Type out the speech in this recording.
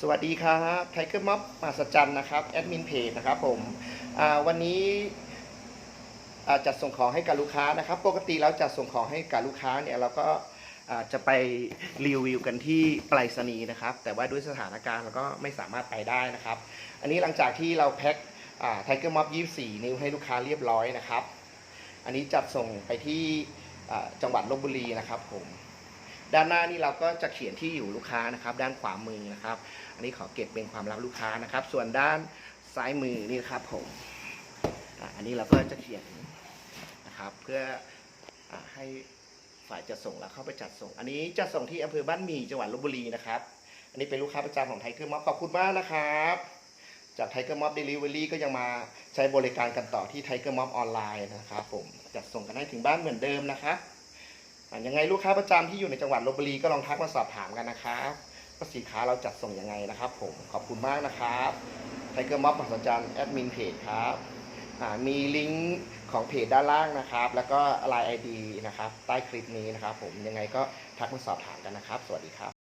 สวัสดีครับไทเกอร์ม็อบมาสจันนะครับแอดมินเพจนะครับผมวันนี้จัดส่งของให้กับลูกค้านะครับ ปกติเราจัดส่งของให้กับลูกค้าเนี่ยเราก็จะไปรีวิวกันที่ปรษณีย์นะครับ แต่ว่าด้วยสถานการณ์เราก็ไม่สามารถไปได้นะครับ อันนี้หลังจากที่เราแพ็คไทเกอร์ม็อบ24นิ้วให้ลูกค้าเรียบร้อยนะครับ อันนี้จัดส่งไปที่จังหวัดลบบุรีนะครับผม ด้านหน้านี่เราก็จะเขียนที่อยู่ลูกค้านะครับ ด้านขวามือนะครับ อันนี้ขอเก็บเป็นความลับลูกค้านะครับ ส่วนด้านซ้ายมือนี่นะครับผมอันนี้เราก็จะเขียนนะครับ เพื่ออให้ฝ่ายจัดส่งแล้วเข้าไปจัดส่ง อันนี้จัดส่งที่อำเภอบ้านหมี่จังหวัดลบบุรีนะครับ อันนี้เป็นลูกค้าประจำของไทเกอร์ม็อบขอบคุณมากนะครับจากไทเกอร์ม็อบเดลิเวอรี่ก็ยังมาใช้บริการกันต่อที่ไทเกอร์ม็อบออนไลน์นะครับผมจัดส่งกันให้ถึงบ้านเหมือนเดิมนะครับอะ ยังไงลูกค้าประจำที่อยู่ในจังหวัดลบบุรีก็ลองทักมาสอบถามกันนะครับว่าสินค้าเราจัดส่งยังไงนะครับ ผมขอบคุณมากนะครับไทเกอร์ม็อบปัสจันแอดมินเพจครับมีลิงก์ของเพจด้านล่างนะครับ แล้วก็ไลน์ไอดีนะครับ ใต้คลิปนี้นะครับ ผมยังไงก็ทักมาสอบถามกันนะครับ สวัสดีครับ